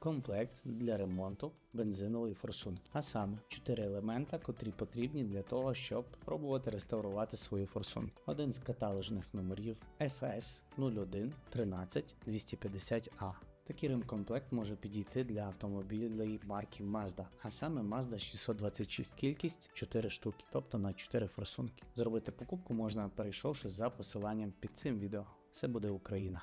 Комплект для ремонту бензинової форсунки, а саме 4 елемента, котрі потрібні для того, щоб пробувати реставрувати свою форсунку. Один з каталожних номерів FS 01 13 250A. Такий ремкомплект може підійти для автомобілів марки Mazda, а саме Mazda 626, кількість 4 штуки, тобто на 4 форсунки. Зробити покупку можна перейшовши за посиланням під цим відео. Все буде Україна.